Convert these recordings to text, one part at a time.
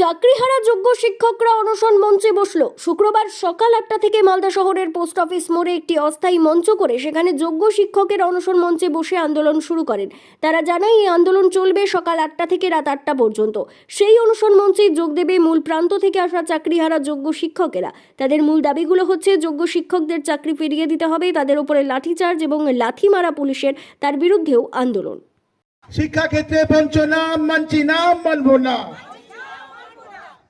চাকরিহারা যোগ্য শিক্ষকরা অনশন মঞ্চে বসল। শুক্রবার সকাল আটটা থেকে মালদা শহরের পোস্ট অফিস মোড়ে একটি অস্থায়ী মঞ্চ করে সেখানে যোগ্য শিক্ষকের অনশন মঞ্চে বসে আন্দোলন শুরু করেন। তারা জানায়, এই আন্দোলন চলবে সকাল আটটা থেকে রাত আটটা পর্যন্ত। সেই অনশন মঞ্চে যোগ দেবে মূল প্রান্ত থেকে আসা চাকরিহারা যোগ্য শিক্ষকেরা। তাদের মূল দাবিগুলো হচ্ছে, যোগ্য শিক্ষকদের চাকরি ফিরিয়ে দিতে হবে, তাদের উপরে লাঠিচার্জ এবং লাথি মারা পুলিশের তার বিরুদ্ধেও আন্দোলন। শিক্ষাক্ষেত্রে বঞ্চনা, মানছি না, মানবো না।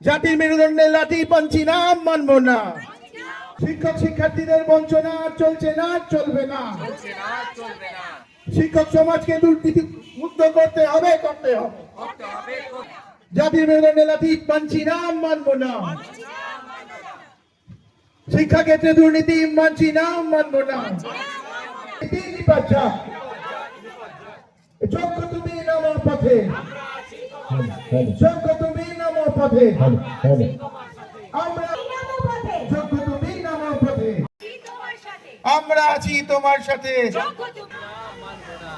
জাতির মেরুদণ্ডে লাঠি পাঞ্চি না মানবো না। শিক্ষক শিক্ষার্থীদের বঞ্চনা চলছে না চলবে না। শিক্ষক সমাজকে দুর্নীতি মুক্ত করতে হবে করতে হবে। জাতির মেরুদণ্ডে লাঠি পাঞ্চি না মানবো না। শিক্ষাক্ষেত্রে দুর্নীতি মানছি না মানবো না। যোগ্য তুমি নামো পথে। যোগ্য তুমি পথে আমরা যোগ্য তুমি নামো পথে আমরা আছি তোমার সাথে।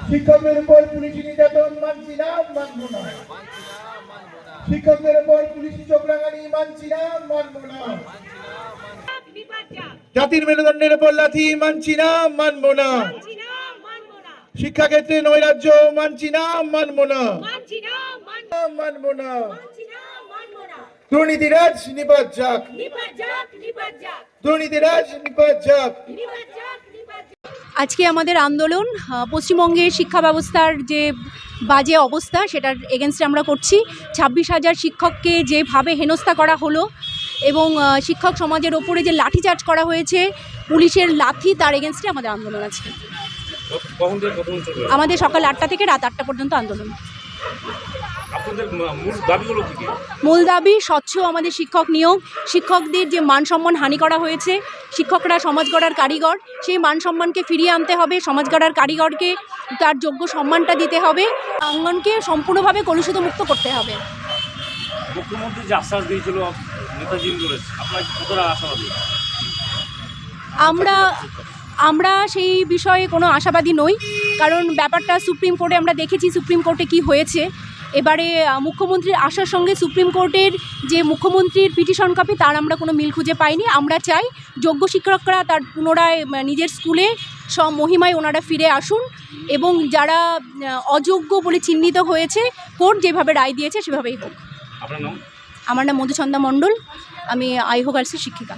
শিক্ষকদের উপর পুলিশি নির্যাতন মানছি না মানবো না। শিক্ষকদের উপর পুলিশি চোখরাঙানি মানছি না মানবো না। জাতির মেরুদণ্ডের উপর লাথি মানছি না মানবো না। শিক্ষাক্ষেত্রে নৈরাজ্য মানছি না মানবো না। মানবো না। দুর্নীতিরাজ নিপাত যাক। দুর্নীতিরাজ নিপাত যাক। আজকে আমাদের আন্দোলন পশ্চিমবঙ্গের শিক্ষা ব্যবস্থার যে বাজে অবস্থা সেটার এগেনস্টে আমরা করছি। ছাব্বিশ হাজার শিক্ষককে যেভাবে হেনস্থা করা হলো এবং শিক্ষক সমাজের ওপরে যে লাঠিচার্জ করা হয়েছে পুলিশের লাঠি তার এগেনস্টে আমাদের আন্দোলন চলবে? আমাদের সকাল আটটা থেকে রাত আটটা পর্যন্ত আন্দোলন। মূল দাবি স্বচ্ছ আমাদের শিক্ষক নিয়োগ। শিক্ষকদের যে মান সম্মান হানি করা হয়েছে শিক্ষকরা সমাজ গড়ার কারিগর সেই মান সম্মানকে ফিরিয়ে আনতে হবে সমাজ গড়ার কারিগরকে তার যোগ্য সম্মানটা দিতে হবে আঙ্গনকে সম্পূর্ণভাবে কলুষিত মুক্ত করতে হবে। মুখ্যমন্ত্রী যে আশ্বাস দিয়েছিল নেতাজি ইন্দোরের আপনার কতটা আশাবাদী? আমরা আমরা সেই বিষয়ে কোনো আশাবাদী নই। কারণ ব্যাপারটা সুপ্রিম কোর্টে আমরা দেখেছি সুপ্রিম কোর্টে কি হয়েছে। এবারে মুখ্যমন্ত্রীর আসার সঙ্গে সুপ্রিম কোর্টের যে মুখ্যমন্ত্রীর পিটিশন কপি তার আমরা কোনো মিল খুঁজে পাইনি। আমরা চাই যোগ্য শিক্ষকরা তার পুনরায় নিজের স্কুলে সব মহিমায় ওনারা ফিরে আসুন এবং যারা অযোগ্য বলে চিহ্নিত হয়েছে কোর্ট যেভাবে রায় দিয়েছে সেভাবেই হোক। আমার নাম মধুচন্দা মণ্ডল। আমি আইহো গার্লসের শিক্ষিকা।